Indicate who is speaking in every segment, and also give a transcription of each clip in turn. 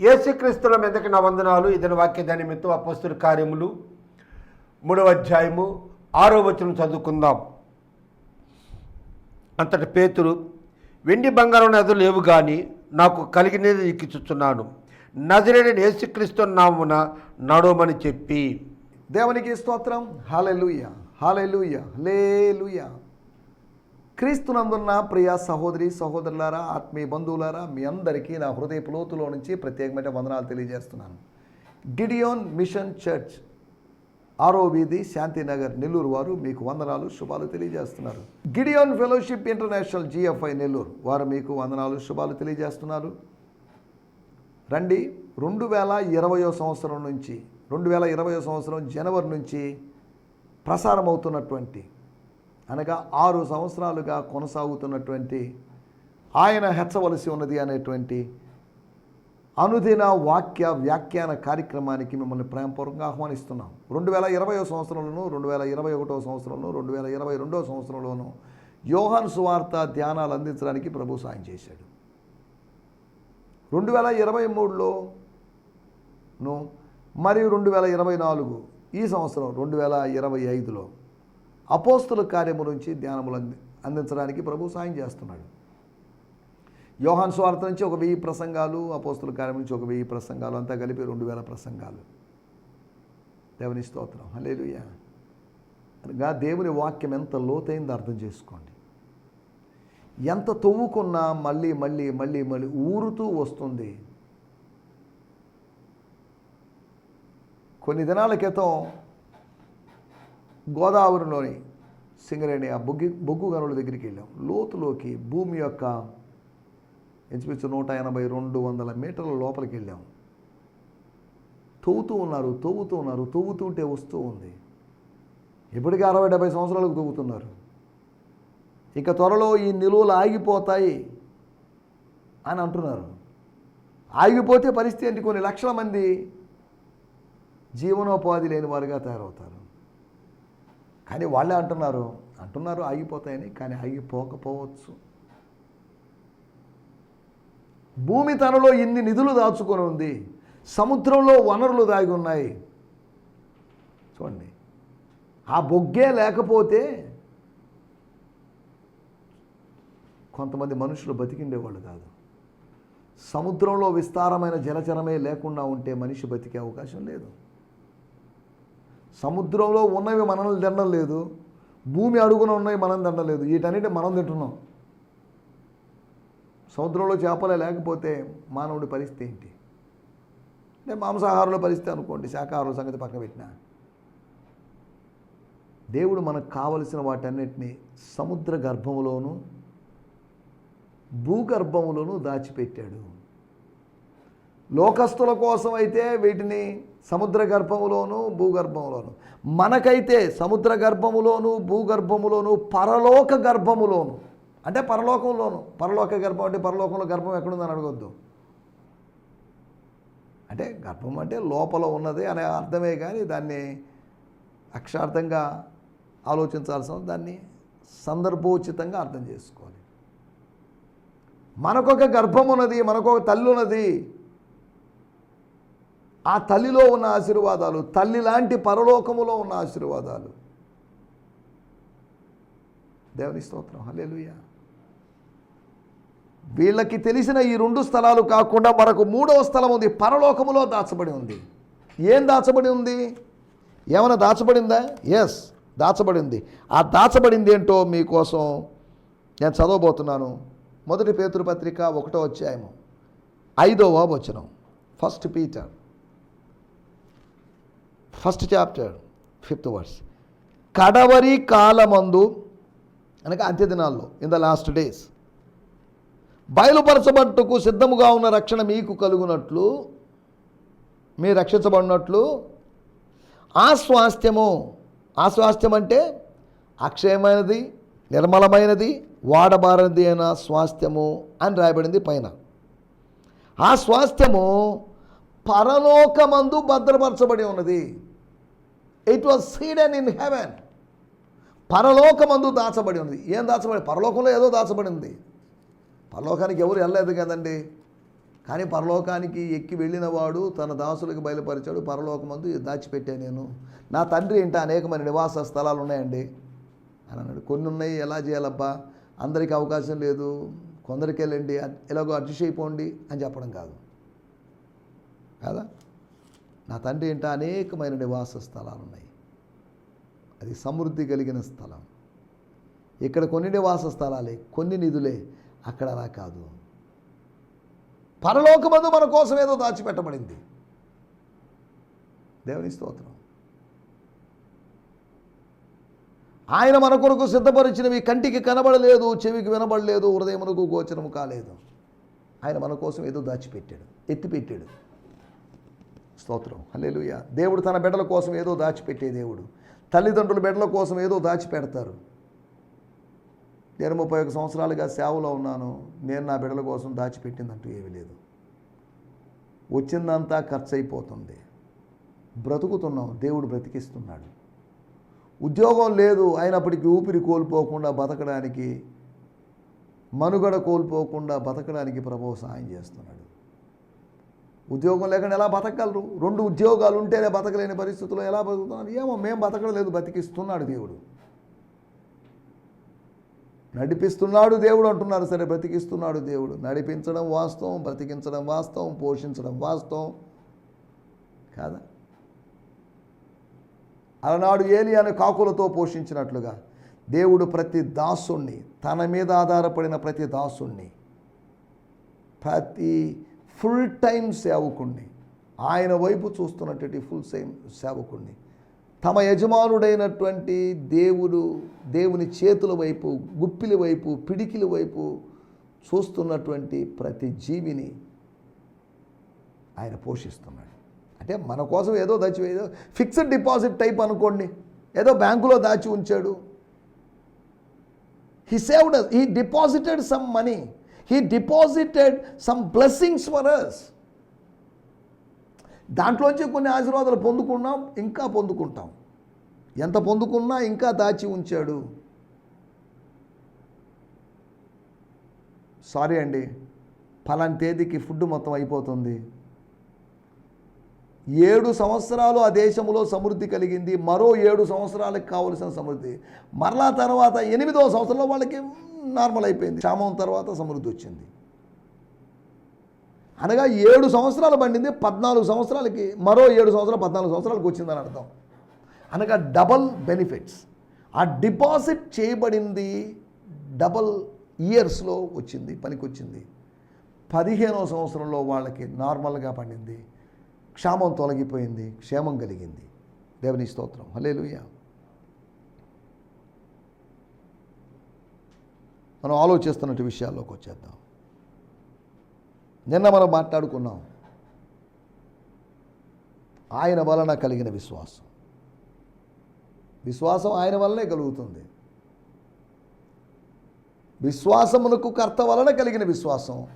Speaker 1: యేసుక్రీస్తుల మీదకి నా వందనాలు. ఇతని వాక్య నిమిత్తం అపస్తుల కార్యములు మూడవ అధ్యాయము ఆరో వచనం చదువుకుందాం. అంతటి పేతురు వెండి బంగారం నదులు లేవు కానీ నాకు కలిగినది ఇచ్చిచున్నాను నజరేడని యేసుక్రీస్తు నామున నడవమని చెప్పి.
Speaker 2: దేవునికి స్తోత్రం. హాలెలుయ హాలెలుయ లేలుయా క్రీస్తునందున్న ప్రియ సహోదరి సహోదరులారా ఆత్మీయ బంధువులారా మీ అందరికీ నా హృదయపు లోతులో నుంచి ప్రత్యేకమైన వందనాలు తెలియజేస్తున్నాను. గిడియోన్ మిషన్ చర్చ్ ఆరో వీధి శాంతినగర్ నెల్లూరు వారు మీకు వందనాలు శుభాలు తెలియజేస్తున్నారు. Gideon Fellowship International GFI Nellore వారు మీకు వందనాలు శుభాలు తెలియజేస్తున్నారు. రండి రెండు వేల ఇరవయో సంవత్సరం నుంచి రెండు వేల ఇరవయో సంవత్సరం జనవరి నుంచి ప్రసారం అవుతున్నటువంటి అనగా ఆరు సంవత్సరాలుగా కొనసాగుతున్నటువంటి ఆయన హెచ్చవలసి ఉన్నది అనేటువంటి అనుదిన వాక్య వ్యాఖ్యాన కార్యక్రమానికి మిమ్మల్ని ప్రేమపూర్వకంగా ఆహ్వానిస్తున్నాం. రెండు వేల ఇరవయో సంవత్సరంలోను రెండు వేల ఇరవై ఒకటో సంవత్సరంలోను రెండు వేల ఇరవై రెండో సంవత్సరంలోనూ యోహాన్ సువార్త ధ్యానాలు అందించడానికి ప్రభు సాయం చేశాడు. రెండు వేల ఇరవై మూడులోను మరియు రెండు వేల ఇరవై నాలుగు ఈ సంవత్సరం రెండు వేల ఇరవై ఐదులో అపోస్తుల కార్యము నుంచి ధ్యానములు అంది అందించడానికి ప్రభు సాయం చేస్తున్నాడు. యోహాన్ స్వార్థ నుంచి ఒక వెయ్యి ప్రసంగాలు అపోస్తుల కార్యం నుంచి ఒక వెయ్యి ప్రసంగాలు అంతా కలిపి రెండు వేల ప్రసంగాలు. దేవుని స్తోత్రం. హలేలుయ అనగా దేవుని వాక్యం ఎంత లోతైందో అర్థం చేసుకోండి. ఎంత తవ్వుకున్నా మళ్ళీ మళ్ళీ మళ్ళీ మళ్ళీ ఊరుతూ వస్తుంది. కొన్ని దినాల క్రితం గోదావరిలోని సింగరేణి ఆ బొగ్గి బొగ్గు గనుల దగ్గరికి వెళ్ళాం. లోతులోకి భూమి యొక్క ఇంచుమించు నూట ఎనభై రెండు వందల మీటర్ల లోపలికి వెళ్ళాం. తవ్వుతూ ఉన్నారు తవ్వుతూ ఉన్నారు తవ్వుతూ ఉంటే వస్తూ ఉంది. ఇప్పటికీ అరవై డెబ్బై సంవత్సరాలకు తవ్వుతున్నారు. ఇక త్వరలో ఈ నిలువలు ఆగిపోతాయి అని అంటున్నారు. ఆగిపోతే పరిస్థితి ఏంటి? కొన్ని లక్షల మంది జీవనోపాధి లేని వారుగా తయారవుతారు. కానీ వాళ్ళే అంటున్నారు. అంటున్నారు ఆగిపోతాయని కానీ ఆగిపోకపోవచ్చు. భూమి తనలో ఇన్ని నిధులు దాచుకొని ఉంది. సముద్రంలో వనరులు దాగి ఉన్నాయి. చూడండి. ఆ బొగ్గే లేకపోతే కొంతమంది మనుషులు బతికిండేవాళ్ళు కాదు. సముద్రంలో విస్తారమైన జలచరమే లేకుండా ఉంటే మనిషి బతికే అవకాశం లేదు. సముద్రంలో ఉన్నవి మనల్ని తినడం లేదు. భూమి అడుగున ఉన్నవి మనం తినడం లేదు. వీటన్నిటి మనం తింటున్నాం. సముద్రంలో చేపలే లేకపోతే మానవుడి పరిస్థితి ఏంటి? అంటే మాంసాహారంలో పరిస్థితి అనుకోండి శాకాహారుల సంగతి పక్కన పెట్టినా. దేవుడు మనకు కావలసిన వాటన్నిటిని సముద్ర గర్భంలోనూ భూగర్భంలోనూ దాచిపెట్టాడు. లోకస్తుల కోసం అయితే వీటిని సముద్ర గర్భములోను భూగర్భములోను. మనకైతే సముద్ర గర్భములోను భూగర్భములోను పరలోక గర్భములోను అంటే పరలోకంలోను. పరలోక గర్భం అంటే పరలోకంలో గర్భం ఎక్కడుందని అడగొద్దు. అంటే గర్భం అంటే లోపల ఉన్నది అనే అర్థమే కానీ దాన్ని అక్షార్థంగా ఆలోచించాల్సిన దాన్ని సందర్భోచితంగా అర్థం చేసుకోవాలి. మనకొక గర్భం ఉన్నది మనకొక తల్లి ఉన్నది ఆ తల్లిలో ఉన్న ఆశీర్వాదాలు తల్లి లాంటి పరలోకములో ఉన్న ఆశీర్వాదాలు. దేవుని స్తోత్రం. హలేలుయ వీళ్ళకి తెలిసిన ఈ రెండు స్థలాలు కాకుండా మనకు మూడవ స్థలం ఉంది. పరలోకములో దాచబడి ఉంది. ఏం దాచబడి ఉంది? ఏమైనా దాచబడిందా? ఎస్ దాచబడింది. ఆ దాచబడింది ఏంటో మీకోసం నేను చదవబోతున్నాను. మొదటి పేతురు పత్రిక ఒకటో అధ్యాయము. ఐదవ వచనం. First Peter first chapter fifth verse. కడవరి కాలమందు అనగా అంత్యదినాల్లో ఇన్ ద లాస్ట్ డేస్ బయలుపరచబట్టుకు సిద్ధముగా ఉన్న రక్షణ మీకు కలుగునట్లు మీరు రక్షించబడినట్లు ఆ స్వాస్థ్యము ఆ స్వాస్థ్యం అంటే అక్షయమైనది నిర్మలమైనది వాడబారది అయిన స్వాస్థ్యము అని రాయబడింది పైన. ఆ స్వాస్థ్యము పరలోకమందు భద్రపరచబడి ఉన్నది. It was hidden in heaven పరలోకమందు దాచబడి ఉంది ఏం దాచబడి? పరలోకంలో ఏదో దాచబడి ఉంది. పరలోకానికి ఎవరు వెళ్ళలేదు కదండి. కానీ పరలోకానికి ఎక్కి వెళ్ళిన వాడు తన దాసులకు బయలుపరిచాడు. పరలోకమందు దాచిపెట్టా నేను. నా తండ్రి ఇంట అనేకమైన నివాస స్థలాలు ఉన్నాయండి. అని అన్నాడు. కొన్ని ఉన్నాయి. ఎలా చేయాలబ్బా? అందరికీ అవకాశం లేదు. కొందరికి వెళ్ళండి ఎలాగో అడ్జస్ట్ అయిపోండి అని చెప్పడం కాదు. కదా? నా తండ్రి ఇంట అనేకమైన నివాస స్థలాలు ఉన్నాయి అది సమృద్ధి కలిగిన స్థలం. ఇక్కడ కొన్ని నివాస స్థలాలే కొన్ని నిధులే అక్కడ అలా కాదు. పరలోకమందు మన కోసం ఏదో దాచిపెట్టబడింది. దేవుని స్తోత్రం. ఆయన మన కొరకు సిద్ధపరిచినవి కంటికి కనబడలేదు చెవికి వినబడలేదు హృదయమునకు గోచరము కాలేదు. ఆయన మన కోసం ఏదో దాచిపెట్టాడు ఎత్తిపెట్టాడు. స్తోత్రం. హలేలుయ దేవుడు తన బిడ్డల కోసం ఏదో దాచిపెట్టే దేవుడు. తల్లిదండ్రుల బిడ్డల కోసం ఏదో దాచిపెడతారు. నేను ముప్పై ఒక సంవత్సరాలుగా సేవలో ఉన్నాను. నేను నా బిడ్డల కోసం దాచిపెట్టిందంటూ ఏమీ లేదు. వచ్చిందంతా ఖర్చు అయిపోతుంది బ్రతుకుతున్నాం. దేవుడు బ్రతికిస్తున్నాడు. ఉద్యోగం లేదు. అయినప్పటికీ ఊపిరి కోల్పోకుండా బతకడానికి మనుగడ కోల్పోకుండా బతకడానికి ప్రభు సహాయం చేస్తున్నాడు. ఉద్యోగం లేకుండా ఎలా బతకగలరు? రెండు ఉద్యోగాలు ఉంటేనే బతకలేని పరిస్థితుల్లో ఎలా బతుకుతున్నారు? ఏమో మేము బతకడం లేదు బతికిస్తున్నాడు దేవుడు. నడిపిస్తున్నాడు దేవుడు అంటున్నారు సరే బ్రతికిస్తున్నాడు దేవుడు. నడిపించడం వాస్తవం బ్రతికించడం వాస్తవం పోషించడం వాస్తవం. కాదా? అలనాడు ఏలియాను కాకులతో పోషించినట్లుగా దేవుడు ప్రతి దాసుణ్ణి తన మీద ఆధారపడిన ప్రతి దాసుణ్ణి ప్రతి ఫుల్ టైం సేవకుణ్ణి. ఆయన వైపు చూస్తున్నటువంటి ఫుల్ టైం సేవకుణ్ణి. తమ యజమానుడైనటువంటి దేవుడు దేవుని చేతుల వైపు గుప్పిలి వైపు పిడికిల వైపు చూస్తున్నటువంటి ప్రతి జీవిని ఆయన పోషిస్తున్నాడు. అంటే మన కోసం ఏదో దాచి ఏదో ఫిక్స్డ్ డిపాజిట్ టైప్ అనుకోండి. ఏదో బ్యాంకులో దాచి ఉంచాడు. He saved he deposited some money he deposited some blessings for us దాంట్లోంచి కొన్ని ఆశీర్వాదాలు పొందుకున్నాం ఇంకా పొందుకుంటాం. ఎంత పొందుకున్నా ఇంకా దాచి ఉంచాడు. సారీ అండి ఫలాని తేదీకి ఫుడ్ మొత్తం అయిపోతుంది. ఏడు సంవత్సరాలు ఆ దేశంలో సమృద్ధి కలిగింది. మరో ఏడు సంవత్సరాలకు కావలసిన సమృద్ధి. మరలా తర్వాత ఎనిమిదవ సంవత్సరంలో వాళ్ళకి నార్మల్ అయిపోయింది. క్షామం తర్వాత సమృద్ధి వచ్చింది. అనగా ఏడు సంవత్సరాలు పండింది పద్నాలుగు సంవత్సరాలకి మరో ఏడు సంవత్సరాలు పద్నాలుగు సంవత్సరాలకు వచ్చిందని అర్థం. అనగా డబల్ బెనిఫిట్స్. ఆ డిపాజిట్ చేయబడింది డబల్ ఇయర్స్లో వచ్చింది పనికొచ్చింది. పదిహేనవ సంవత్సరంలో వాళ్ళకి నార్మల్గా పండింది. క్షామం తొలగిపోయింది క్షేమం కలిగింది. దేవుని స్తోత్రం. హల్లెలూయా. మనం ఆలోచిస్తున్నట్టు విషయాల్లోకి వచ్చేద్దాం. నిన్న మనం మాట్లాడుకున్నాం. ఆయన వలన కలిగిన విశ్వాసం. విశ్వాసం ఆయన వల్లనే కలుగుతుంది. విశ్వాసమునకు కర్త వలన కలిగిన విశ్వాసం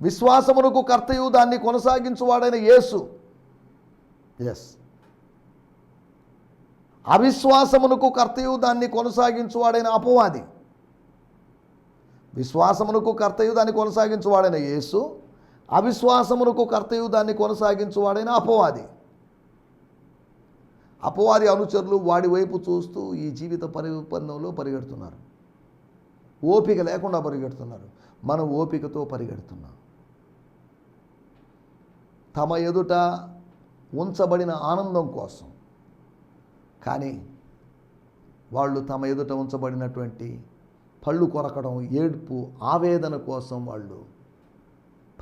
Speaker 2: విశ్వాసమునకు కర్తయు దాన్ని కొనసాగించువాడైన యేసు. ఎస్ అవిశ్వాసమునకు కర్తయు దాన్ని కొనసాగించువాడైన అపవాది. విశ్వాసమునకు కర్తయు దాన్ని కొనసాగించువాడైన యేసు అవిశ్వాసమునకు కర్తయు దాన్ని కొనసాగించువాడైన అపవాది. అపవాది అనుచరులు వాడి వైపు చూస్తూ ఈ జీవిత పరిపన్నంలో పరిగెడుతున్నారు. ఓపిక లేకుండా పరిగెడుతున్నారు. మనం ఓపికతో పరిగెడుతున్నాం. తమ ఎదుట ఉంచబడిన ఆనందం కోసం. కానీ వాళ్ళు తమ ఎదుట ఉంచబడినటువంటి పళ్ళు కొరకడం ఏడుపు ఆవేదన కోసం వాళ్ళు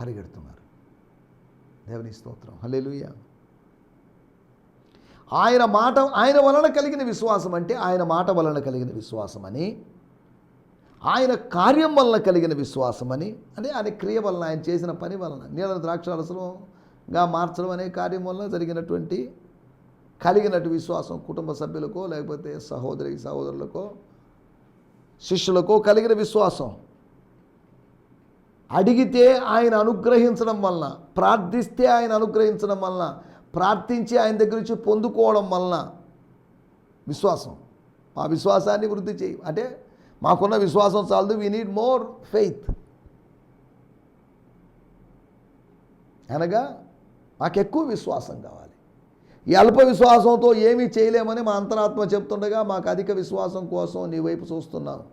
Speaker 2: పరిగెడుతున్నారు. దేవుని స్తోత్రం. హలేలుయ ఆయన మాట ఆయన వలన కలిగిన విశ్వాసం అంటే ఆయన మాట వలన కలిగిన విశ్వాసం అని ఆయన కార్యం వలన కలిగిన విశ్వాసం అని అంటే ఆయన క్రియ వలన ఆయన చేసిన పని వలన. నీళ్ళ గా మార్చడం అనే కార్యం వలన జరిగినటువంటి కలిగినట్టు విశ్వాసం కుటుంబ సభ్యులకో లేకపోతే సహోదరి సహోదరులకో శిష్యులకో కలిగిన విశ్వాసం. అడిగితే ఆయన అనుగ్రహించడం వలన ప్రార్థిస్తే ఆయన అనుగ్రహించడం వలన ప్రార్థించి ఆయన దగ్గర నుంచి పొందుకోవడం వలన విశ్వాసం. మా విశ్వాసాన్ని వృద్ధి చేయి. అంటే మాకున్న విశ్వాసం చాలదు. వీ నీడ్ మోర్ ఫెయిత్ అనగా మాకు ఎక్కువ విశ్వాసం కావాలి. ఈ అల్ప విశ్వాసంతో ఏమీ చేయలేమని మా అంతరాత్మ చెప్తుండగా మాకు అధిక విశ్వాసం కోసం నీ వైపు చూస్తున్నాను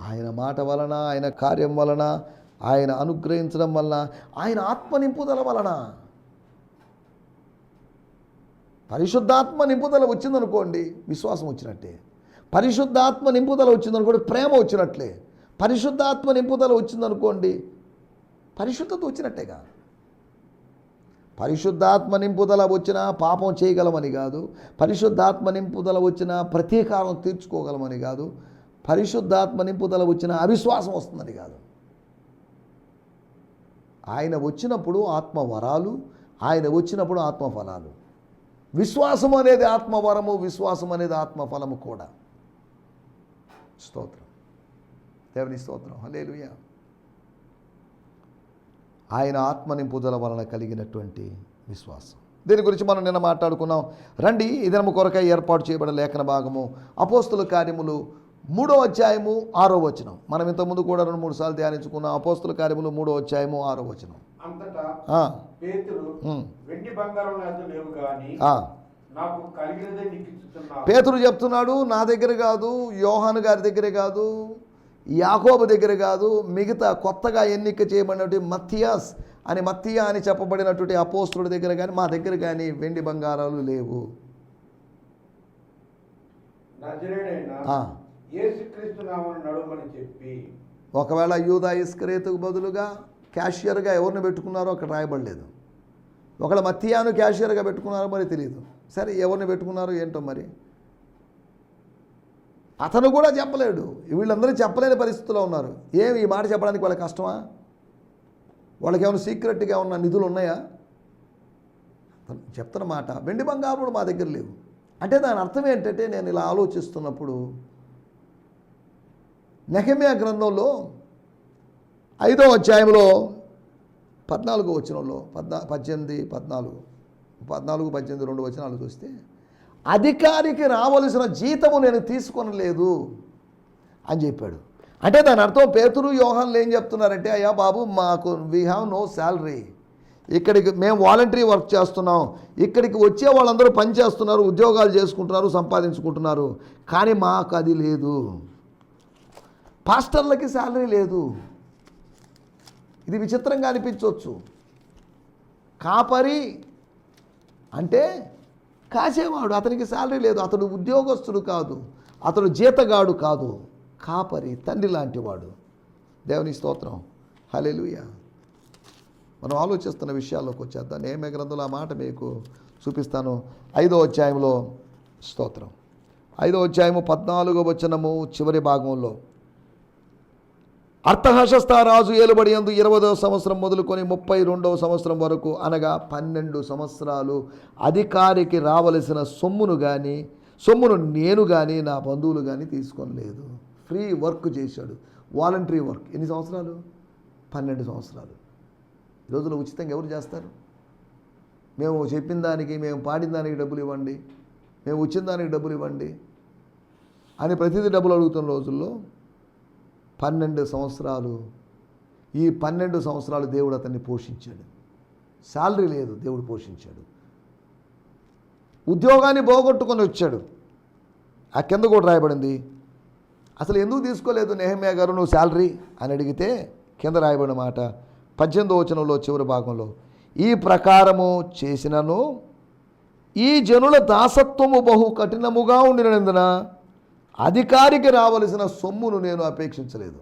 Speaker 2: ఆయన మాట వలన ఆయన కార్యం వలన ఆయన అనుగ్రహించడం వలన ఆయన ఆత్మ నింపుదల వలన. పరిశుద్ధాత్మ నింపుదల వచ్చిందనుకోండి విశ్వాసం వచ్చినట్టే. పరిశుద్ధాత్మ నింపుదల వచ్చిందనుకోండి ప్రేమ వచ్చినట్లే. పరిశుద్ధాత్మ నింపుదల వచ్చిందనుకోండి పరిశుద్ధత వచ్చినట్టేగా. పరిశుద్ధాత్మ నింపుదల వచ్చిన పాపం చేయగలమని కాదు. పరిశుద్ధాత్మ నింపుదల వచ్చిన ప్రతీకారం తీర్చుకోగలమని కాదు. పరిశుద్ధాత్మ నింపుదల వచ్చిన అవిశ్వాసం వస్తుందని కాదు. ఆయన వచ్చినప్పుడు ఆత్మవరాలు ఆయన వచ్చినప్పుడు ఆత్మఫలాలు విశ్వాసం అనేది ఆత్మవరము విశ్వాసం అనేది ఆత్మఫలము కూడా. స్తోత్రం. దేవుని స్తోత్రం. హలేలుయా ఆయన ఆత్మ నింపుదల వలన కలిగినటువంటి విశ్వాసం. దీని గురించి మనం నిన్న మాట్లాడుకున్నాం. రండి ఈ దినము కొరకై ఏర్పాటు చేయబడిన లేఖన భాగము అపోస్తుల కార్యములు మూడో అధ్యాయము ఆరో వచనం. మనం ఇంతకుముందు కూడా రెండు మూడు సార్లు ధ్యానించుకున్నాం. అపోస్తుల కార్యములు మూడో అధ్యాయము ఆరో వచనం.
Speaker 1: పేతురు
Speaker 2: చెప్తున్నాడు నా దగ్గర కాదు యోహాను గారి దగ్గర కాదు యాకోబు దగ్గర కాదు మిగతా కొత్తగా ఎన్నిక చేయబడినటువంటి మత్తియాస్ అని మత్తియా అని చెప్పబడినటువంటి అపోస్తుడి దగ్గర కానీ మా దగ్గర కానీ వెండి బంగారాలు లేవు. ఒకవేళ యూదా ఇస్కరేతుకు బదులుగా క్యాషియర్గా ఎవరిని పెట్టుకున్నారో అక్కడ రాయబడలేదు. ఒకవేళ మత్తియాను క్యాషియర్గా పెట్టుకున్నారో మరి తెలియదు సరే ఎవరిని పెట్టుకున్నారో ఏంటో మరి? అతను కూడా చెప్పలేడు. వీళ్ళందరూ చెప్పలేని పరిస్థితిలో ఉన్నారు. ఏమి ఈ మాట చెప్పడానికి వాళ్ళకి కష్టమా? వాళ్ళకి ఏమైనా సీక్రెట్గా ఉన్న నిధులు ఉన్నాయా? అతను చెప్తున్న మాట వెండి బంగారుడు మా దగ్గర లేవు. అంటే దాని అర్థం ఏంటంటే నేను ఇలా ఆలోచిస్తున్నప్పుడు నెహమ్యా గ్రంథంలో ఐదో అధ్యాయంలో పద్నాలుగో వచనంలో పద్నా పద్దెనిమిది పద్నాలుగు పద్నాలుగు పద్దెనిమిది రెండు వచనాలు చూస్తే అధికారికి రావలసిన జీతము నేను తీసుకొనలేదు అని చెప్పాడు. అంటే దాని అర్థం పేతురు యోహన్లు ఏం చెప్తున్నారంటే అయ్యా బాబు మాకు వీ హ్యావ్ నో శాలరీ ఇక్కడికి మేము వాలంటరీ వర్క్ చేస్తున్నాం. ఇక్కడికి వచ్చే వాళ్ళందరూ పని చేస్తున్నారు ఉద్యోగాలు చేసుకుంటున్నారు సంపాదించుకుంటున్నారు. కానీ మాకు అది లేదు. పాస్టర్లకి శాలరీ లేదు. ఇది విచిత్రంగా అనిపించవచ్చు. కాపరి అంటే కాసేవాడు అతనికి శాలరీ లేదు అతడు ఉద్యోగస్తుడు కాదు అతడు జీతగాడు కాదు కాపరి తండ్రి లాంటివాడు. దేవుని స్తోత్రం. హల్లెలూయా. మనం ఆలోచిస్తున్న విషయాల్లోకి వచ్చేద్దాం. నేమే గ్రంథంలో ఆ మాట మీకు చూపిస్తాను. ఐదో అధ్యాయంలో స్తోత్రం. ఐదో అధ్యాయము పద్నాలుగో వచనము చివరి భాగంలో. అర్థహశస్త రాజు ఏలుబడి అందు ఇరవదవ సంవత్సరం మొదలుకొని ముప్పై రెండవ సంవత్సరం వరకు అనగా పన్నెండు సంవత్సరాలు అధికారికి రావలసిన సొమ్మును కానీ సొమ్మును నేను కానీ నా బంధువులు కానీ తీసుకోలేదు. ఫ్రీ వర్క్ చేశాడు. Voluntary work. ఎన్ని సంవత్సరాలు? పన్నెండు సంవత్సరాలు. ఈ రోజుల్లో ఉచితంగా ఎవరు చేస్తారు? మేము చెప్పిన దానికి మేము పాడిన దానికి డబ్బులు ఇవ్వండి. మేము వచ్చిన దానికి డబ్బులు ఇవ్వండి అని ప్రతిదీ డబ్బులు అడుగుతున్న రోజుల్లో పన్నెండు సంవత్సరాలు ఈ పన్నెండు సంవత్సరాలు దేవుడు అతన్ని పోషించాడు. శాలరీ లేదు దేవుడు పోషించాడు. ఉద్యోగాన్ని పోగొట్టుకొని వచ్చాడు. ఆ కింద కూడా రాయబడింది. అసలు ఎందుకు తీసుకోలేదు నెహమ్యా గారు నువ్వు శాలరీ? అని అడిగితే కింద రాయబడిన మాట పద్దెనిమిదో వచనంలో చివరి భాగంలో ఈ ప్రకారము చేసినను ఈ జనుల దాసత్వము బహు కఠినముగా ఉండినందున అధికారికి రావలసిన సొమ్మును నేను అపేక్షించలేదు.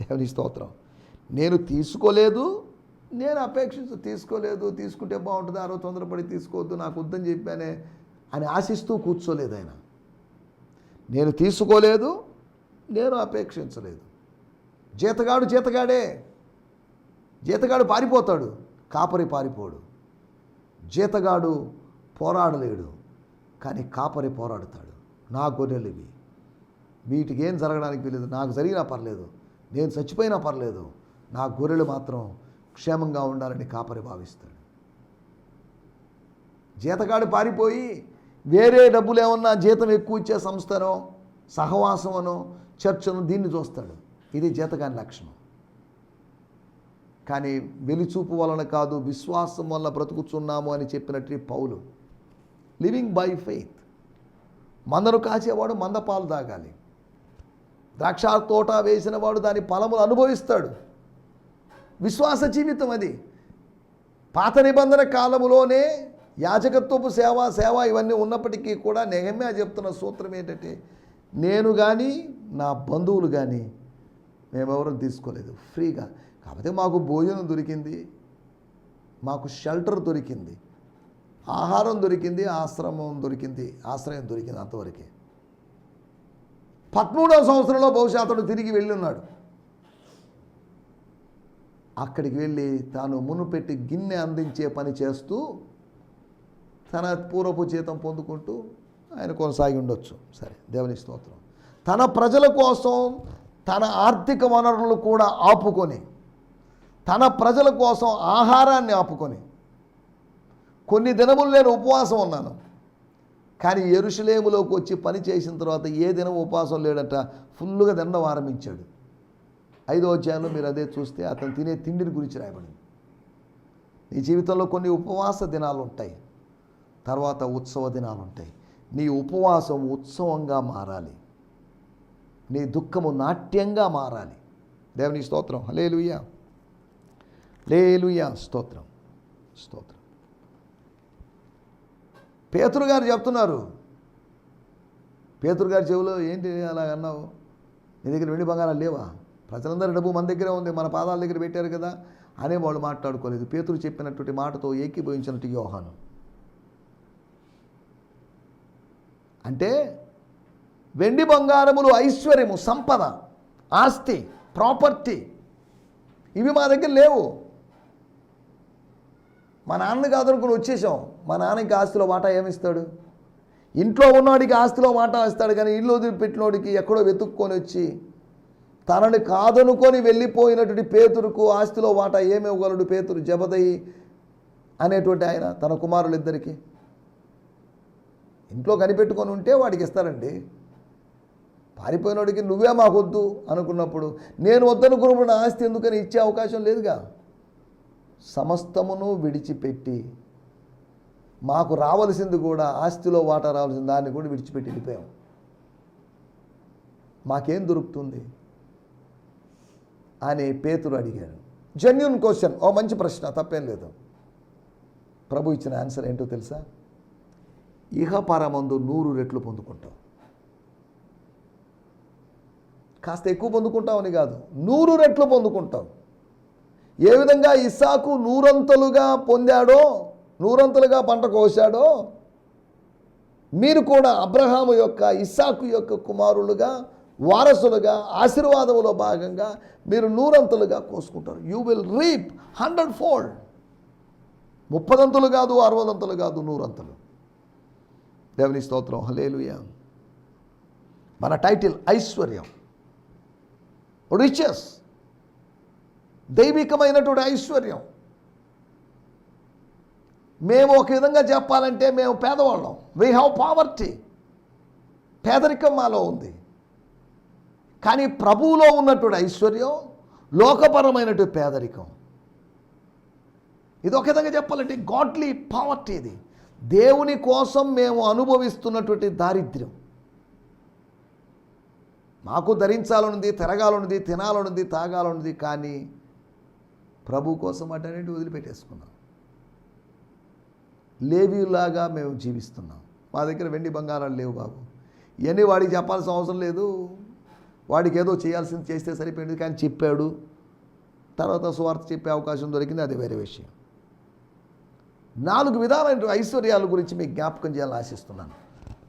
Speaker 2: దేవుని స్తోత్రం. నేను తీసుకోలేదు నేను అపేక్షించ తీసుకోలేదు తీసుకుంటే బాగుంటుంది ఆ రోజు తొందరపడి తీసుకోవద్దు నాకు వద్దని చెప్పానే అని ఆశిస్తూ కూర్చోలేదు ఆయన. నేను తీసుకోలేదు నేను అపేక్షించలేదు. జీతగాడు జీతగాడే. జీతగాడు పారిపోతాడు కాపరి పారిపోడు. జీతగాడు పోరాడలేడు కానీ కాపరి పోరాడుతాడు. నా గొర్రెలు ఇవి. వీటికి ఏం జరగడానికి వీలేదు నాకు జరిగినా పర్లేదు. నేను చచ్చిపోయినా పర్లేదు. నా గొర్రెలు మాత్రం క్షేమంగా ఉండాలని కాపరి భావిస్తాడు. జీతగాడు పారిపోయి వేరే డబ్బులు ఏమన్నా జీతం ఎక్కువ ఇచ్చే సంస్థనో సహవాసమనో చర్చను దీన్ని చూస్తాడు. ఇది జీతగాని లక్షణం. కానీ వెలిచూపు వలన కాదు విశ్వాసం వల్ల బ్రతుకుతున్నాము అని చెప్పినట్టు పౌలు లివింగ్ బై ఫెయిత్. మందను కాచేవాడు మంద పాలు తాగాలి ద్రాక్ష తోట వేసిన వాడు దాని ఫలములు అనుభవిస్తాడు. విశ్వాస జీవితం అది. పాత నిబంధన కాలములోనే యాజకత్వపు సేవ సేవ ఇవన్నీ ఉన్నప్పటికీ కూడా నెహమ్యా చెప్తున్న సూత్రం ఏంటంటే నేను కానీ నా బంధువులు కానీ మేమెవరూ తీసుకోలేదు. ఫ్రీగా. కాకపోతే మాకు భోజనం దొరికింది. మాకు షెల్టర్ దొరికింది. ఆహారం దొరికింది ఆశ్రమం దొరికింది ఆశ్రయం దొరికింది అంతవరకే. పదమూడవ సంవత్సరంలో బహుశా అతడు తిరిగి వెళ్ళి ఉన్నాడు అక్కడికి వెళ్ళి తాను మునుపెట్టి గిన్నె అందించే పని చేస్తూ తన పూర్వపు జీతం పొందుకుంటూ ఆయన కొనసాగి ఉండొచ్చు. సరే దేవుని స్తోత్రం. తన ప్రజల కోసం తన ఆర్థిక వనరులు కూడా ఆపుకొని తన ప్రజల కోసం ఆహారాన్ని ఆపుకొని కొన్ని దినములు నేను ఉపవాసం ఉన్నాను. కానీ ఎరుషులేములోకి వచ్చి పని చేసిన తర్వాత ఏ దినం ఉపవాసం లేడట? ఫుల్గా దండం ఆరంభించాడు ఐదో అధ్యాయంలో మీరు అదే చూస్తే అతను తినే తిండిని గురించి రాయబడింది. నీ జీవితంలో కొన్ని ఉపవాస దినాలు ఉంటాయి తర్వాత ఉత్సవ దినాలు ఉంటాయి నీ ఉపవాసం ఉత్సవంగా మారాలి. నీ దుఃఖము నాట్యంగా మారాలి. దేవుని స్తోత్రం. హలేలుయ్యా లేలుయ్యా స్తోత్రం. స్తోత్రం. పేతురు గారు చెప్తున్నారు. పేతురు గారి చెవిలో ఏంటి అలా అన్నావు? నీ దగ్గర వెండి బంగారాలు లేవా? ప్రజలందరి డబ్బు మన దగ్గరే ఉంది మన పాదాల దగ్గర పెట్టారు కదా? అనే వాళ్ళు మాట్లాడుకోలేదు. పేతురు చెప్పినటువంటి మాటతో ఏకీభవించినట్టు యోహాను. అంటే వెండి బంగారములు ఐశ్వర్యము సంపద ఆస్తి ప్రాపర్టీ ఇవి మా దగ్గర లేవు. మా నాన్నకి కాదనుకుని వచ్చేసాం. మా నాన్నకి ఆస్తిలో వాటా ఏమిస్తాడు? ఇంట్లో ఉన్నవాడికి ఆస్తిలో వాటా ఇస్తాడు కానీ ఇల్లు వదిలిపెట్టినోడికి ఎక్కడో వెతుక్కొని వచ్చి తనని కాదనుకొని వెళ్ళిపోయినటువంటి పేతురుకు ఆస్తిలో వాటా ఏమి ఇవ్వగలడు పేతురు? జబదయి అనేటువంటి ఆయన తన కుమారులిద్దరికీ. ఇంట్లో కనిపెట్టుకొని ఉంటే వాడికి ఇస్తారండి. పారిపోయినోడికి నువ్వే మాకొద్దు అనుకున్నప్పుడు నేను వద్దనుకున్నప్పుడు నా ఆస్తి ఎందుకని ఇచ్చే అవకాశం లేదుగా? సమస్తమును విడిచిపెట్టి మాకు రావలసింది కూడా ఆస్తిలో వాటా రావాల్సిన దాన్ని కూడా విడిచిపెట్టి వెళ్ళిపోయాం. మాకేం దొరుకుతుంది? అని పేతురు అడిగారు జెన్యున్ క్వశ్చన్ ఓ మంచి ప్రశ్న తప్పేం లేదు. ప్రభు ఇచ్చిన ఆన్సర్ ఏంటో తెలుసా? ఇహపరమందు నూరు రెట్లు పొందుకుంటాం. కాస్త ఎక్కువ పొందుకుంటామని కాదు నూరు రెట్లు పొందుకుంటాం. ఏ విధంగా ఇస్సాకు నూరంతలుగా పొందాడో నూరంతలుగా పంట కోశాడో మీరు కూడా అబ్రహాము యొక్క ఇస్సాకు యొక్క కుమారులుగా వారసులుగా ఆశీర్వాదములో భాగంగా మీరు నూరంతలుగా కోసుకుంటారు. You will reap hundred fold ముప్పదంతులు కాదు అరవదంతులు కాదు నూరంతలు. దేవుని స్తోత్రం. హలేలుయ మన టైటిల్ ఐశ్వర్యం. రిచెస్ దైవికమైనటువంటి ఐశ్వర్యం. మేము ఒక విధంగా చెప్పాలంటే మేము పేదవాళ్ళం. వీ హ్యావ్ పావర్టీ పేదరికం మాలో ఉంది. కానీ ప్రభువులో ఉన్నటువంటి ఐశ్వర్యం లోకపరమైనటువంటి పేదరికం. ఇది ఒక విధంగా చెప్పాలంటే గాడ్లీ పావర్టీ ఇది. దేవుని కోసం మేము అనుభవిస్తున్నటువంటి దారిద్ర్యం. మాకు ధరించాలనుంది తిరగాలనుంది తినాలనుంది తాగాలనుంది కానీ ప్రభు కోసం అటన్నిటి వదిలిపెట్టేసుకున్నాం. లేవీలాగా మేము జీవిస్తున్నాం. మా దగ్గర వెండి బంగారాలు లేవు బాబు. ఇవన్నీ వాడికి చెప్పాల్సిన అవసరం లేదు. వాడికి ఏదో చేయాల్సింది చేస్తే సరిపోయింది కానీ చెప్పాడు. తర్వాత స్వార్థ చెప్పే అవకాశం దొరికింది. అది వేరే విషయం. నాలుగు విధాలైన ఐశ్వర్యాల గురించి మీకు జ్ఞాపకం చేయాలని ఆశిస్తున్నాను.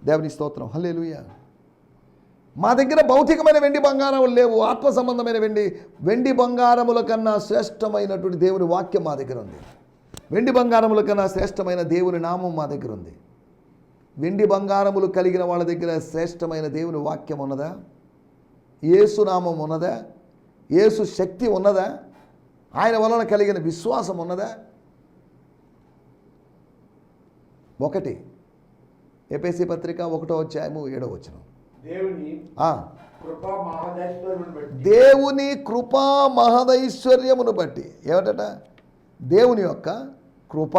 Speaker 2: దేవుని స్తోత్రం. హల్లెలూయా. మా దగ్గర భౌతికమైన వెండి బంగారములు లేవు ఆత్మ సంబంధమైన వెండి. వెండి బంగారముల కన్నా శ్రేష్టమైనటువంటి దేవుని వాక్యం మా దగ్గర ఉంది. వెండి బంగారముల కన్నా శ్రేష్టమైన దేవుని నామం మా దగ్గర ఉంది. వెండి బంగారములు కలిగిన వాళ్ళ దగ్గర శ్రేష్టమైన దేవుని వాక్యం ఉన్నదా? ఏసు నామం ఉన్నదా? ఏసు శక్తి ఉన్నదా? ఆయన వలన కలిగిన విశ్వాసం ఉన్నదా? ఒకటి ఎపిసి పత్రిక ఒకటో అధ్యాయము ఏడో వచనం.
Speaker 1: దేవుని కృపా
Speaker 2: మహదైశ్వర్యమును బట్టి. ఏమిటట? దేవుని యొక్క కృప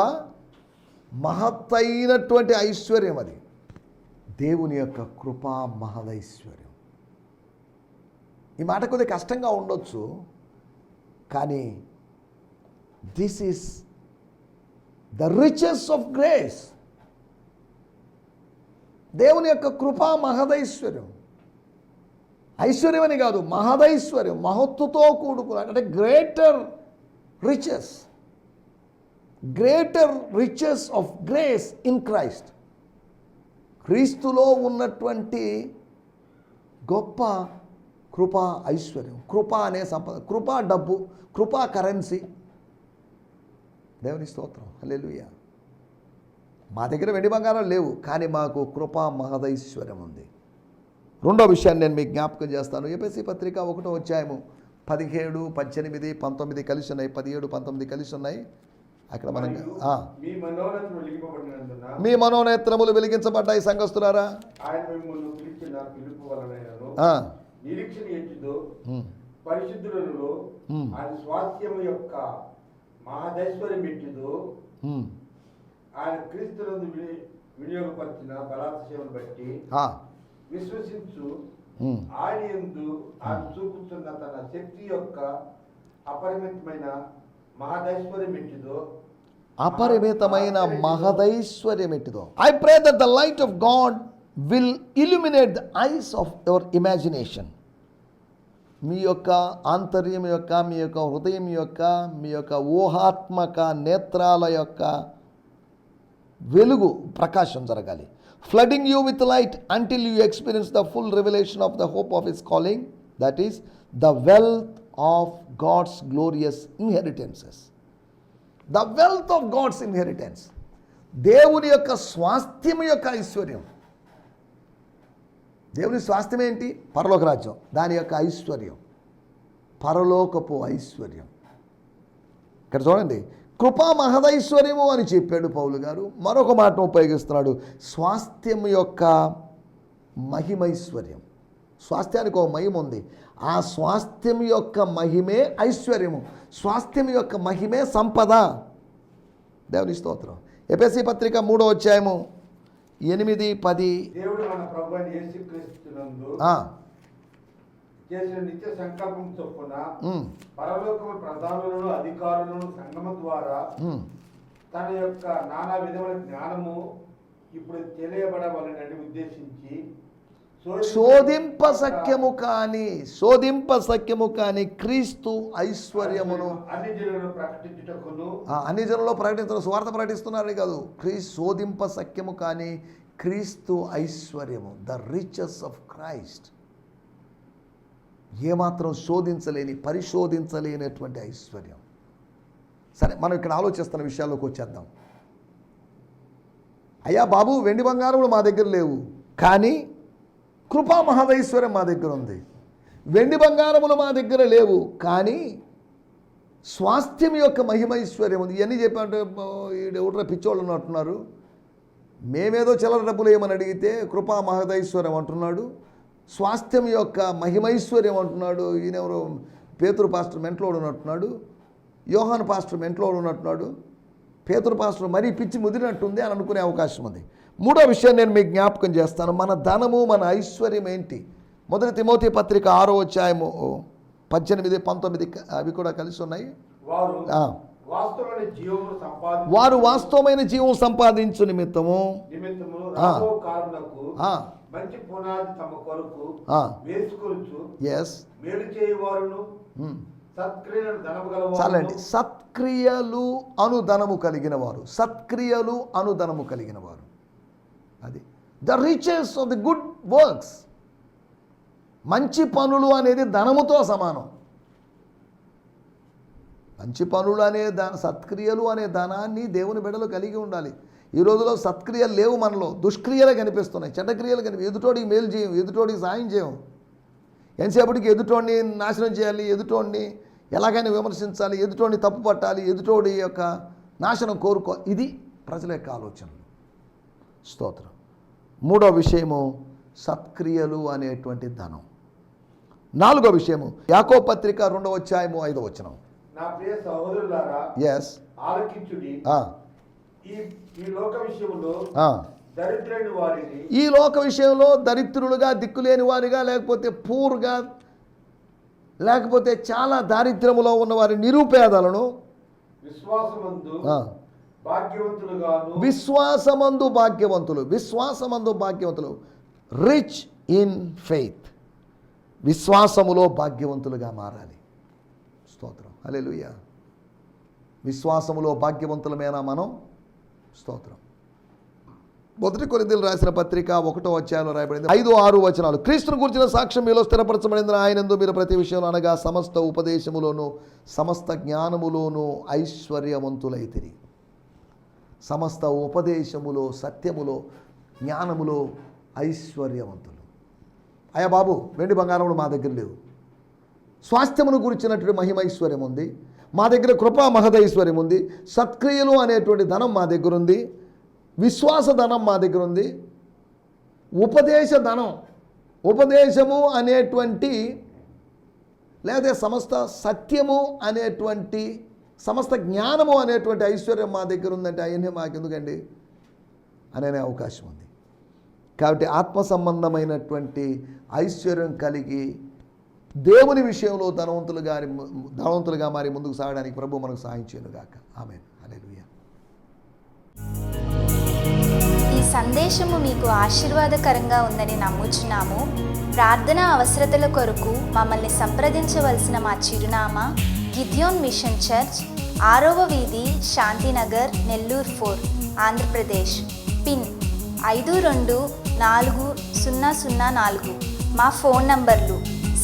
Speaker 2: మహత్తైనటువంటి ఐశ్వర్యం అది. దేవుని యొక్క కృపా మహదైశ్వర్యం. ఈ మాట కొద్దిగా కష్టంగా ఉండొచ్చు కానీ this is the riches of grace దేవుని యొక్క కృపా మహదైశ్వర్యం. ఐశ్వర్యం అని కాదు మహదైశ్వర్యం మహత్తుతో కూడుకున్న అంటే greater riches greater riches of grace in Christ క్రీస్తులో ఉన్నటువంటి గొప్ప కృపా ఐశ్వర్యం. కృప అనే సంపద కృపా డబ్బు కృపా కరెన్సీ దేవుని స్తోత్రం. హల్లెలూయ మా దగ్గర వెండి బంగారం లేవు కానీ మాకు కృపా మహదైశ్వర్యం ఉంది రెండో విషయాన్ని నేను మీకు జ్ఞాపకం చేస్తాను ఏపీసీ పత్రిక ఒకటో అధ్యాయము పదిహేడు పద్దెనిమిది పంతొమ్మిది కలిసి ఉన్నాయి పదిహేడు పంతొమ్మిది కలిసి ఉన్నాయి అక్కడ మనం.
Speaker 1: మీ
Speaker 2: మనోనేత్రములు వెలిగించబడ్డాయి సంఘస్తులారా.
Speaker 1: నిరీక్షణ. పరిశుద్ధులలో. ఆయన స్వాస్థ్యము యొక్క మహాదైశ్వర్యం. ఆయన వినియోగపరిచిన బట్టి. విశ్వసించు. ఆయన ఎందు ఆయన చూపుతున్న తన శక్తి యొక్క అపరిమితమైన మహాదైశ్వర్యం ఎట్టిదో
Speaker 2: అపరిమితమైన మహదైశ్వర్యం ఎట్టిదో I pray that the light of God will illuminate the eyes of your imagination మీ యొక్క ఆంతర్యం యొక్క మీ యొక్క హృదయం యొక్క మీ యొక్క ఊహాత్మక నేత్రాల యొక్క వెలుగు ప్రకాశం జరగాలి. Flooding you with light until you experience the full revelation of the hope of his calling that is the wealth of God's glorious inheritances the wealth of God's inheritance దేవుని యొక్క స్వాస్థ్యం యొక్క ఐశ్వర్యం. దేవుని స్వాస్థ్యం ఏంటి? పరలోక రాజ్యం. దాని యొక్క ఐశ్వర్యం. పరలోకపు ఐశ్వర్యం. ఇక్కడ చూడండి కృపా మహదైశ్వర్యము అని చెప్పాడు పౌలు గారు. మరొక మాట ఉపయోగిస్తున్నాడు. స్వాస్థ్యం యొక్క మహిమైశ్వర్యం. స్వాస్థ్యానికి ఒక మహిమ ఉంది. ఆ స్వాస్థ్యం యొక్క మహిమే ఐశ్వర్యము. స్వాస్థ్యం యొక్క మహిమే సంపద. దేవుని స్తోత్రం. ఎపిఎస్సి పత్రిక మూడో అధ్యాయము ఎనిమిది పది.
Speaker 1: దేవుడు మన ప్రభు అయిన యేసుక్రీస్తునందు
Speaker 2: ఆ,
Speaker 1: చేసిన నిత్య సంకల్పం చొప్పున పరలోకము ప్రధానులను అధికారులను సంగమ ద్వారా. తన యొక్క నానా విధమైన జ్ఞానము ఇప్పుడు తెలియబడవలనని ఉద్దేశించి శోధింప-
Speaker 2: సఖ్యము కాని శోధింప సఖ్యము కాని క్రీస్తు ఐశ్వర్యమును
Speaker 1: అన్ని ప్రకటించుటకును
Speaker 2: జనుల్లో ప్రకటించడం స్వార్థ ప్రకటిస్తున్నారని కాదు. క్రీస్తు శోధింప సఖ్యము కానీ క్రీస్తు ఐశ్వర్యము ద రిచెస్ ఆఫ్ క్రైస్ట్ ఏమాత్రం శోధించలేని పరిశోధించలేనటువంటి ఐశ్వర్యం. సరే మనం ఇక్కడ ఆలోచిస్తున్న విషయాల్లోకి వచ్చేద్దాం. అయ్యా బాబు వెండి బంగారములు మా దగ్గర లేవు కానీ కృపా మహదైశ్వర్యం మా దగ్గర ఉంది. వెండి బంగారములు మా దగ్గర లేవు కానీ స్వాస్థ్యం యొక్క మహిమైశ్వర్యం ఉంది. ఇవన్నీ చెప్పంటే ఎవడరా పిచ్చోళ్ళు ఉన్నట్టున్నారు మేమేదో చిల్లర డబ్బులు ఏమని అడిగితే కృపా మహదైశ్వర్యం అంటున్నాడు. స్వాస్థ్యం యొక్క మహిమైశ్వర్యం అంటున్నాడు. ఈయనెవరో పేతురు పాస్టర్ మెంట్లోడు ఉన్నట్టున్నాడు. యోహాన్ పాస్టర్ మెంట్లోడు ఉన్నట్టున్నాడు. పేతురు పాస్టర్ మరీ పిచ్చి ముదిరినట్టుంది అని అనుకునే అవకాశం ఉంది. మూడో విషయం నేను మీకు జ్ఞాపకం చేస్తాను. మన ధనము మన ఐశ్వర్యం ఏంటి? మొదటి తిమోతి పత్రిక ఆరో అధ్యాయము పద్దెనిమిది పంతొమ్మిది అవి కూడా కలిసి ఉన్నాయి?
Speaker 1: వారు. వాస్తవమైన
Speaker 2: జీవం సంపాదించు నిమిత్తము.
Speaker 1: మంచి పునాది తమ కొరకు. వేసుకొచ్చు
Speaker 2: ఎస్
Speaker 1: మేలు చేయవారును సత్క్రియలను ధనము
Speaker 2: చాలండి. సత్క్రియలు అనుధనము కలిగిన వారు. సత్క్రియలు అనుధనము కలిగిన వారు. అది. The riches of the good works మంచి పనులు అనేది ధనముతో సమానం. మంచి పనులు అనే దాని సత్క్రియలు అనే ధనాన్ని దేవుని బిడలు కలిగి ఉండాలి. ఈ రోజులో సత్క్రియలు లేవు మనలో. దుష్క్రియలే కనిపిస్తున్నాయి. చెడ్డక్రియలు కనిపి ఎదుటోడికి మేలు చేయం ఎదుటోడికి సాయం చేయం. ఎంతసేపటికి ఎదుటోడిని నాశనం చేయాలి ఎదుటోడిని ఎలాగైనా విమర్శించాలి ఎదుటోడిని తప్పు పట్టాలి ఎదుటోడి యొక్క నాశనం కోరుకో ఇది ప్రజల యొక్క ఆలోచనలు. స్తోత్రం. మూడో విషయము సత్క్రియలు అనేటువంటి ధనం. నాలుగో విషయము యాకో పత్రిక రెండవ అధ్యాయము ఐదో వచనం.
Speaker 1: నా ప్రియ సహోదరులారా
Speaker 2: ఎస్
Speaker 1: ఆలకించుడి. ఈ ఈ లోక విషయంలో దరిద్రులైన వారిని
Speaker 2: ఈ లోక విషయంలో దరిద్రులుగా దిక్కులేని వారిగా లేకపోతే పూర్గా లేకపోతే చాలా దారిద్ర్యములో ఉన్న వారి నిరుపేదలను
Speaker 1: విశ్వాసమందు భాగ్యవంతులుగాను
Speaker 2: విశ్వాసమందు భాగ్యవంతులు విశ్వాసమందు భాగ్యవంతులు రిచ్ ఇన్ ఫెయిత్ విశ్వాసములో భాగ్యవంతులుగా మారాలి. స్తోత్రం. హల్లెలూయా. విశ్వాసములో భాగ్యవంతులమేనా మనం స్తోత్రం. మొదటి కొరింథీలు రాసిన పత్రిక ఒకటో అధ్యాయంలో రాయబడింది. ఐదు ఆరు వచనాలు. క్రీస్తును గురించిన సాక్ష్యం మీలో స్థిరపరచబడింది ఆయనందు మీరు ప్రతి విషయంలో అనగా సమస్త ఉపదేశములోను సమస్త జ్ఞానములోను ఐశ్వర్యవంతులైతిరి. సమస్త ఉపదేశములో సత్యములో జ్ఞానములో ఐశ్వర్యవంతులు. అయ్యా బాబు వెండి బంగారములు మా దగ్గర లేవు. స్వాస్థ్యమును గురించినటువంటి మహిమైశ్వర్యం ఉంది. మా దగ్గర కృపా మహదైశ్వర్యం ఉంది. సత్క్రియలు అనేటువంటి ధనం మా దగ్గర ఉంది. విశ్వాస ధనం మా దగ్గర ఉంది. ఉపదేశ ధనం ఉపదేశము అనేటువంటి లేదా సమస్త సత్యము అనేటువంటి సమస్త జ్ఞానము అనేటువంటి ఐశ్వర్యం మా దగ్గర ఉందంటే అవన్నీ మాకెందుకండి? అనే అవకాశం ఉంది. కాబట్టి ఆత్మ సంబంధమైనటువంటి ఐశ్వర్యం కలిగి దేవుని విషయంలో ధనవంతులు గారి ధనవంతులుగా మారి ముందుకు సాగడానికి ప్రభు మనకు సహాయం గాక. ఆమె
Speaker 3: ఈ సందేశము మీకు ఆశీర్వాదకరంగా ఉందని నమ్ముచున్నాము. ప్రార్థన అవసరతల కొరకు మమ్మల్ని సంప్రదించవలసిన మా చిరునామా గిద్యోన్ మిషన్ చర్చ్ ఆరవ వీధి శాంతినగర్ నెల్లూరు ఫోర్ ఆంధ్రప్రదేశ్. పిన్ ఐదు రెండు నాలుగు సున్నా సున్నా నాలుగు. మా ఫోన్ నంబర్లు